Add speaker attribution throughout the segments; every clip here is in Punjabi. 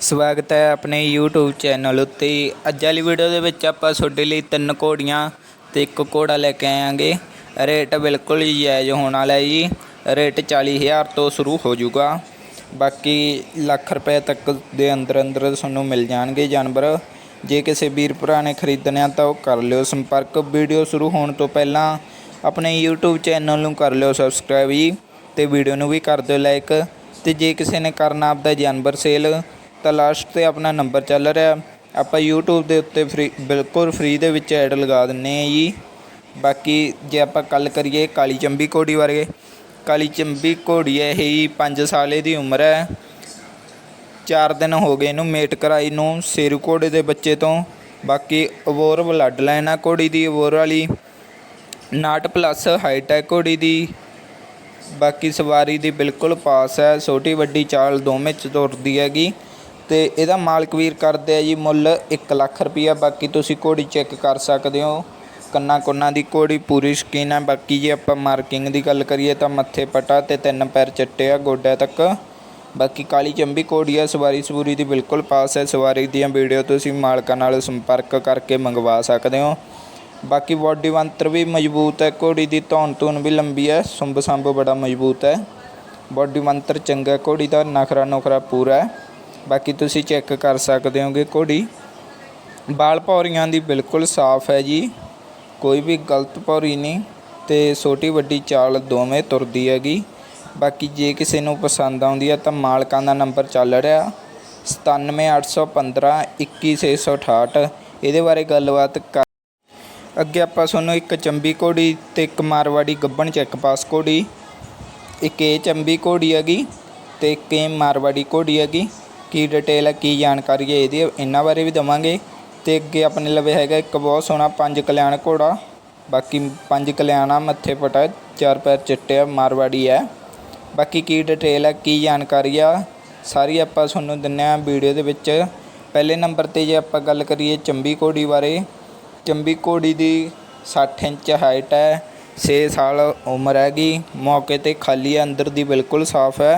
Speaker 1: ਸਵਾਗਤ ਹੈ ਆਪਣੇ YouTube ਚੈਨਲ ਉੱਤੇ। ਅੱਜ ਵਾਲੀ ਵੀਡੀਓ ਦੇ ਵਿੱਚ ਆਪਾਂ ਤੁਹਾਡੇ ਲਈ ਤਿੰਨ ਘੋੜੀਆਂ ਤੇ ਇੱਕ ਘੋੜਾ ਲੈ ਕੇ ਆਵਾਂਗੇ। ਰੇਟ ਬਿਲਕੁਲ ਹੀ ਜਾਇਜ਼ ਹੋਣ ਵਾਲਾ ਜੀ। ਰੇਟ 40000 ਤੋਂ ਸ਼ੁਰੂ ਹੋ ਜਾਊਗਾ। ਬਾਕੀ ਲੱਖ ਰੁਪਏ ਤੱਕ ਦੇ ਅੰਦਰ ਅੰਦਰ ਤੁਹਾਨੂੰ ਮਿਲ ਜਾਣਗੇ ਜਾਨਵਰ। ਜੇ ਕਿਸੇ ਵੀਰ ਭਰਾ ਨੇ ਖਰੀਦਣਾ ਤਾਂ ਉਹ ਕਰ ਲਿਓ ਸੰਪਰਕ। ਵੀਡੀਓ ਸ਼ੁਰੂ ਹੋਣ ਤੋਂ ਪਹਿਲਾਂ ਆਪਣੇ YouTube ਚੈਨਲ ਨੂੰ ਕਰ ਲਿਓ ਸਬਸਕ੍ਰਾਈਬ ਜੀ। ਤੇ ਵੀਡੀਓ ਨੂੰ ਵੀ ਕਰ ਦਿਓ ਲਾਈਕ ਤੇ ਜੇ ਕਿਸੇ ਨੇ ਕਰਨਾ ਆਪਦਾ ਜਾਨਵਰ ਸੇਲ ਤਾਂ ਲਾਸਟ ਤੇ ਆਪਣਾ ਨੰਬਰ ਚੱਲ ਰਿਹਾ। ਆਪਾਂ YouTube ਦੇ ਉੱਤੇ ਫ੍ਰੀ ਬਿਲਕੁਲ ਫ੍ਰੀ ਦੇ ਵਿੱਚ ਐਡ ਲਗਾ ਦਿੰਨੇ ਆ ਜੀ। ਬਾਕੀ ਜੇ ਆਪਾਂ ਗੱਲ ਕਰੀਏ ਕਾਲੀ ਚੰਬੀ ਘੋੜੀ ਬਾਰੇ, ਕਾਲੀ ਚੰਬੀ ਘੋੜੀ ਹੈ ਇਹ 5 ਸਾਲੇ ਦੀ ਉਮਰ ਹੈ। 4 ਦਿਨ ਹੋ ਗਏ ਇਹਨੂੰ ਮੇਟ ਕਰਾਈ ਨੂੰ ਸੇਰੂ ਘੋੜੇ ਦੇ ਬੱਚੇ ਤੋਂ। ਬਾਕੀ ਅਵੋਰ ਬਲੱਡ ਲਾਈਨ ਆ ਘੋੜੀ ਦੀ ਅਵੋਰ ਵਾਲੀ। ਨਾਟ ਪਲੱਸ ਹਾਈਟ ਹੈ ਘੋੜੀ ਦੀ। ਬਾਕੀ ਸਵਾਰੀ ਦੀ ਬਿਲਕੁਲ ਪਾਸ ਹੈ, ਛੋਟੀ ਵੱਡੀ ਚਾਲ ਦੋਵੇਂ ਚ ਤੁਰਦੀ ਹੈਗੀ। ਅਤੇ ਇਹਦਾ ਮਾਲਕ ਵੀਰ ਕਰਦੇ ਆ ਜੀ ਮੁੱਲ 1 ਲੱਖ ਰੁਪਈਆ, ਬਾਕੀ ਤੁਸੀਂ ਘੋੜੀ ਚੈੱਕ ਕਰ ਸਕਦੇ ਹੋ। ਕੰਨਾ ਕੁੰਨਾ ਦੀ ਘੋੜੀ ਪੂਰੀ ਸ਼ਕੀਨ ਹੈ ਬਾਕੀ ਜੇ ਆਪਾਂ ਮਾਰਕਿੰਗ ਦੀ ਗੱਲ ਕਰੀਏ ਤਾਂ ਮੱਥੇ ਪਟਾ ਤੇ ਤਿੰਨ ਪੈਰ ਚੱਟੇ ਆ ਗੋਡਿਆਂ ਤੱਕ। ਬਾਕੀ ਕਾਲੀ ਚੰਬੀ ਘੋੜੀ ਆ, ਸਵਾਰੀ ਸਵੂਰੀ ਦੀ ਬਿਲਕੁਲ ਪਾਸ ਹੈ ਸਵਾਰੀ ਦੀਆਂ ਵੀਡੀਓ ਤੁਸੀਂ ਮਾਲਕਾਂ ਨਾਲ ਸੰਪਰਕ ਕਰਕੇ ਮੰਗਵਾ ਸਕਦੇ ਹੋ। ਬਾਕੀ ਬਾਡੀ ਵੰਤਰ ਵੀ ਮਜ਼ਬੂਤ ਹੈ ਘੋੜੀ ਦੀ ਧੌਣ ਧੂਣ ਵੀ ਲੰਬੀ ਹੈ ਸੁੰਬ ਸੰਬ ਬੜਾ ਮਜ਼ਬੂਤ ਹੈ ਬਾਡੀ ਵੰਤਰ ਚੰਗਾ, ਘੋੜੀ ਦਾ ਨਖਰਾ ਨੁਖਰਾ ਪੂਰਾ ਹੈ ਬਾਕੀ ਤੁਸੀਂ ਚੈੱਕ ਕਰ ਸਕਦੇ ਹੋਗੇ ਘੋੜੀ। ਬਾਲ ਪੌਰੀਆਂ ਦੀ ਬਿਲਕੁਲ ਸਾਫ਼ ਹੈ ਜੀ। ਕੋਈ ਵੀ ਗਲਤ ਪੌਰੀ ਨਹੀਂ ਤੇ ਛੋਟੀ ਵੱਡੀ ਚਾਲ ਦੋਵੇਂ ਤੁਰਦੀ ਹੈਗੀ। ਬਾਕੀ ਜੇ ਕਿਸੇ ਨੂੰ ਪਸੰਦ ਆਉਂਦੀ ਹੈ ਤਾਂ ਮਾਲਕਾਂ ਦਾ ਨੰਬਰ ਚੱਲ ਰਿਹਾ। 97815 21668 ਇਹਦੇ ਬਾਰੇ ਗੱਲਬਾਤ ਕਰ ਅੱਗੇ ਆਪਾਂ ਤੁਹਾਨੂੰ ਇੱਕ ਚੰਬੀ ਘੋੜੀ ਤੇ ਇੱਕ ਮਾਰਵਾੜੀ ਗੱਬਣ ਚੈੱਕ ਪਾਸ ਘੋੜੀ। ਇੱਕ ਇਹ ਚੰਬੀ ਘੋੜੀ ਹੈਗੀ ਤੇ ਇੱਕ ਇਹ ਮਾਰਵਾੜੀ ਘੋੜੀ ਹੈਗੀ। ਕੀ ਡਿਟੇਲ ਹੈ, ਕੀ ਜਾਣਕਾਰੀ ਹੈ ਇਹਦੀ, ਇਹਨਾਂ ਬਾਰੇ ਵੀ ਦਵਾਂਗੇ। ਤੇ ਅੱਗੇ ਆਪਣੇ ਲਵੇ ਹੈਗਾ ਇੱਕ ਬਹੁਤ ਸੋਹਣਾ ਪੰਜ ਕਲਿਆਣ ਘੋੜਾ। ਬਾਕੀ ਪੰਜ ਕਲਿਆਣਾ ਮੱਥੇ ਪਟਾ, ਚਾਰ ਪੈਰ ਚਿੱਟੇ ਆ, ਮਾਰਵਾੜੀ ਹੈ। ਬਾਕੀ ਕੀ ਡਿਟੇਲ ਹੈ, ਕੀ ਜਾਣਕਾਰੀ ਆ, ਸਾਰੀ ਆਪਾਂ ਤੁਹਾਨੂੰ ਦਿੰਨੇ ਆ ਵੀਡੀਓ ਦੇ ਵਿੱਚ। ਪਹਿਲੇ ਨੰਬਰ ਤੇ ਜੇ ਆਪਾਂ ਗੱਲ ਕਰੀਏ ਚੰਬੀ ਘੋੜੀ ਬਾਰੇ, ਚੰਬੀ ਘੋੜੀ ਦੀ 60 ਇੰਚ ਹਾਈਟ ਹੈ 6 ਸਾਲ ਉਮਰ ਹੈਗੀ, ਮੌਕੇ ਤੇ ਖਾਲੀ ਹੈ, ਅੰਦਰ ਦੀ ਬਿਲਕੁਲ ਸਾਫ਼ ਹੈ।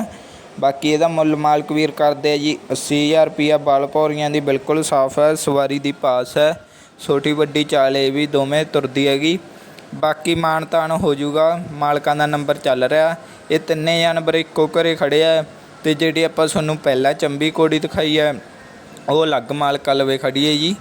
Speaker 1: ਬਾਕੀ ਇਹਦਾ ਮੁੱਲ ਮਾਲਕ ਵੀਰ ਕਰਦੇ ਆ ਜੀ 80000 ਰੁਪਿਆ ਬਾਲ ਪੌਰੀਆਂ ਦੀ ਬਿਲਕੁਲ ਸਾਫ਼ ਹੈ, ਸਵਾਰੀ ਦੀ ਪਾਸ ਹੈ। ਛੋਟੀ ਵੱਡੀ ਚਾਲ ਇਹ ਵੀ ਦੋਵੇਂ ਤੁਰਦੀ ਹੈਗੀ। ਬਾਕੀ ਮਾਣ ਤਾਣ ਹੋ ਜਾਊਗਾ, ਮਾਲਕਾਂ ਦਾ ਨੰਬਰ ਚੱਲ ਰਿਹਾ। ਇਹ ਤਿੰਨੇ ਜਾਨਵਰ ਇੱਕੋ ਘਰੇ ਖੜੇ ਆ ਤੇ ਜਿਹੜੀ ਆਪਾਂ ਤੁਹਾਨੂੰ ਪਹਿਲਾਂ ਚੰਬੀ ਕੋੜੀ ਦਿਖਾਈ ਹੈ, ਉਹ ਅਲੱਗ ਮਾਲਕਾਂ ਲਵੇ ਖੜੀ ਹੈ ਜੀ।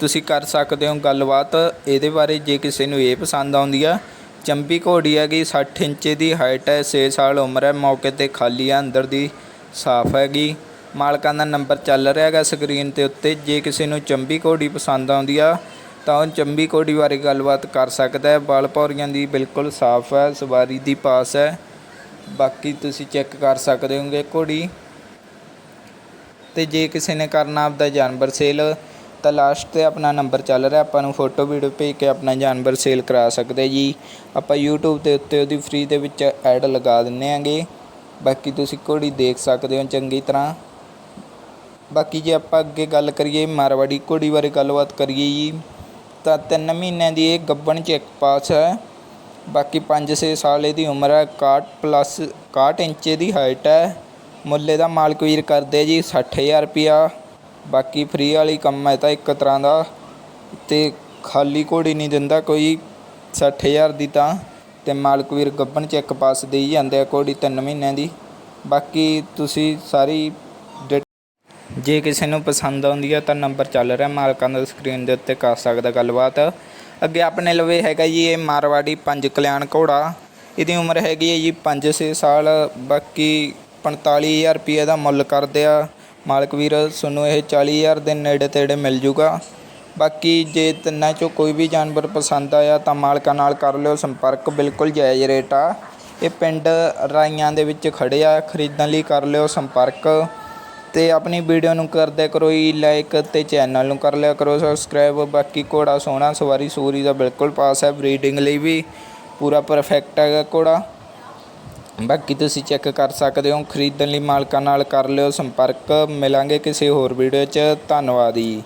Speaker 1: ਤੁਸੀਂ ਕਰ ਸਕਦੇ ਹੋ ਗੱਲਬਾਤ, ਇਹਦੇ ਬਾਰੇ ਜੇ ਕਿਸੇ ਨੂੰ ਇਹ ਪਸੰਦ ਆਉਂਦੀ ਆ ਚੰਬੀ ਘੋੜੀ ਹੈਗੀ 60 ਇੰਚ ਦੀ ਹਾਈਟ ਹੈ 6 ਸਾਲ ਉਮਰ ਹੈ, ਮੌਕੇ ਤੇ ਖਾਲੀ ਆ ਅੰਦਰ ਦੀ ਸਾਫ਼ ਹੈਗੀ। ਮਾਲਕਾਂ ਦਾ ਨੰਬਰ ਚੱਲ ਰਿਹਾ ਹੈਗਾ ਸਕਰੀਨ ਤੇ ਉੱਤੇ, ਜੇ ਕਿਸੇ ਨੂੰ ਚੰਬੀ ਘੋੜੀ ਪਸੰਦ ਆਉਂਦੀ ਆ, ਤਾਂ ਉਹ ਚੰਬੀ ਘੋੜੀ ਬਾਰੇ ਗੱਲਬਾਤ ਕਰ ਸਕਦਾ ਹੈ। ਬਾਲ ਪੌਰੀਆਂ ਦੀ ਬਿਲਕੁਲ ਸਾਫ਼ ਹੈ, ਸਵਾਰੀ ਦੀ ਪਾਸ ਹੈ। ਬਾਕੀ ਤੁਸੀਂ ਚੈੱਕ ਕਰ ਸਕਦੇ ਹੋਗੇ ਘੋੜੀ। ਤੇ ਜੇ ਕਿਸੇ ਨੇ ਕਰਨਾ ਆਪਦਾ ਜਾਨਵਰ ਸੇਲ ਤਾਂ ਲਾਸਟ ਤੇ ਆਪਣਾ ਨੰਬਰ ਚੱਲ ਰਿਹਾ, ਆਪਾਂ ਨੂੰ ਫੋਟੋ ਵੀਡੀਓ ਭੇਜ ਕੇ ਆਪਣਾ ਜਾਨਵਰ ਸੇਲ ਕਰਾ ਸਕਦੇ ਜੀ। ਆਪਾਂ YouTube ਦੇ ਉੱਤੇ ਉਹਦੀ ਫ੍ਰੀ ਦੇ ਵਿੱਚ ਐਡ ਲਗਾ ਦਿੰਨੇ ਆਂਗੇ। ਬਾਕੀ ਤੁਸੀਂ ਘੋੜੀ ਦੇਖ ਸਕਦੇ ਹੋ ਚੰਗੀ ਤਰ੍ਹਾਂ। ਬਾਕੀ ਜੇ ਆਪਾਂ ਅੱਗੇ ਗੱਲ ਕਰੀਏ, ਮਾਰਵਾੜੀ ਘੋੜੀ ਬਾਰੇ ਗੱਲਬਾਤ ਕਰੀਏ ਜੀ, ਤਾਂ 3 ਮਹੀਨਿਆਂ ਦੀ ਇਹ ਗੱਬਣ ਚੈੱਕ ਪਾਸ ਹੈ। ਬਾਕੀ 5-6 ਸਾਲ ਇਹਦੀ ਉਮਰ ਹੈ 61 ਪਲੱਸ 61 ਇੰਚ ਦੀ ਹਾਈਟ ਹੈ। ਮੁੱਲੇ ਦਾ ਮਾਲਕ ਵੀਰ ਕਰਦੇ ਜੀ 60000 ਰੁਪਿਆ ਬਾਕੀ ਫ੍ਰੀ ਵਾਲੀ ਕੰਮ ਹੈ ਤਾਂ ਇੱਕ ਤਰ੍ਹਾਂ ਦਾ ਅਤੇ ਖਾਲੀ ਘੋੜੀ ਨਹੀਂ ਦਿੰਦਾ, ਕੋਈ ਸੱਠ ਹਜ਼ਾਰ ਦੀ ਤਾਂ। ਅਤੇ ਮਾਲਕ ਵੀਰ ਗੱਬਣ ਚੈੱਕ ਪਾਸ ਦੇਈ ਜਾਂਦੇ ਆ ਘੋੜੀ ਤਿੰਨ ਮਹੀਨਿਆਂ ਦੀ। ਬਾਕੀ ਤੁਸੀਂ ਸਾਰੀ ਡਿ- ਜੇ ਕਿਸੇ ਨੂੰ ਪਸੰਦ ਆਉਂਦੀ ਹੈ ਤਾਂ ਨੰਬਰ ਚੱਲ ਰਿਹਾ ਮਾਲਕਾਂ ਦਾ ਸਕਰੀਨ ਦੇ ਉੱਤੇ, ਕਰ ਸਕਦਾ ਗੱਲਬਾਤ। ਅੱਗੇ ਆਪਣੇ ਲਵੇ ਹੈਗਾ ਜੀ ਇਹ ਮਾਰਵਾੜੀ ਪੰਜ ਕਲਿਆਣ ਘੋੜਾ। ਇਹਦੀ ਉਮਰ ਹੈਗੀ ਹੈ ਜੀ 5-6 ਸਾਲ। ਬਾਕੀ 45000 ਰੁਪਏ ਦਾ ਮੁੱਲ ਕਰਦੇ ਆ। ਮਾਲਕ ਵੀਰ, ਤੁਹਾਨੂੰ ਇਹ 40000 ਦੇ ਨੇੜੇ ਤੇੜੇ ਮਿਲ ਜੂਗਾ। ਬਾਕੀ ਜੇ ਤਿੰਨਾਂ ਚੋਂ ਕੋਈ ਵੀ ਜਾਨਵਰ ਪਸੰਦ ਆਇਆ ਤਾਂ ਮਾਲਕਾਂ ਨਾਲ ਕਰ ਲਿਓ ਸੰਪਰਕ, ਬਿਲਕੁਲ ਜਾਇਜ਼ ਰੇਟ ਆ। ਇਹ ਪਿੰਡ ਰਾਈਆਂ ਦੇ ਵਿੱਚ ਖੜੇ ਆ, ਖਰੀਦਣ ਲਈ ਕਰ ਲਿਓ ਸੰਪਰਕ। ਤੇ ਆਪਣੀ ਵੀਡੀਓ ਨੂੰ ਕਰਦੇ ਕਰੋ ਹੀ ਲਾਈਕ ਤੇ ਚੈਨਲ ਨੂੰ ਕਰ ਲਿਆ ਕਰੋ ਸਬਸਕ੍ਰਾਈਬ ਬਾਕੀ ਘੋੜਾ ਸੋਹਣਾ, ਸਵਾਰੀ ਸੂਰੀ ਦਾ ਬਿਲਕੁਲ ਪਾਸ ਹੈ ਬਰੀਡਿੰਗ ਲਈ ਵੀ ਪੂਰਾ ਪਰਫੈਕਟ ਹੈਗਾ ਘੋੜਾ। ਬਾਕੀ ਤੁਸੀਂ ਚੈੱਕ ਕਰ ਸਕਦੇ ਹੋ, ਖਰੀਦਣ ਲਈ ਮਾਲਕਾਂ ਨਾਲ ਕਰ ਲਿਓ ਸੰਪਰਕ, ਮਿਲਾਂਗੇ ਕਿਸੇ ਹੋਰ ਵੀਡੀਓ 'ਚ, ਧੰਨਵਾਦ ਜੀ।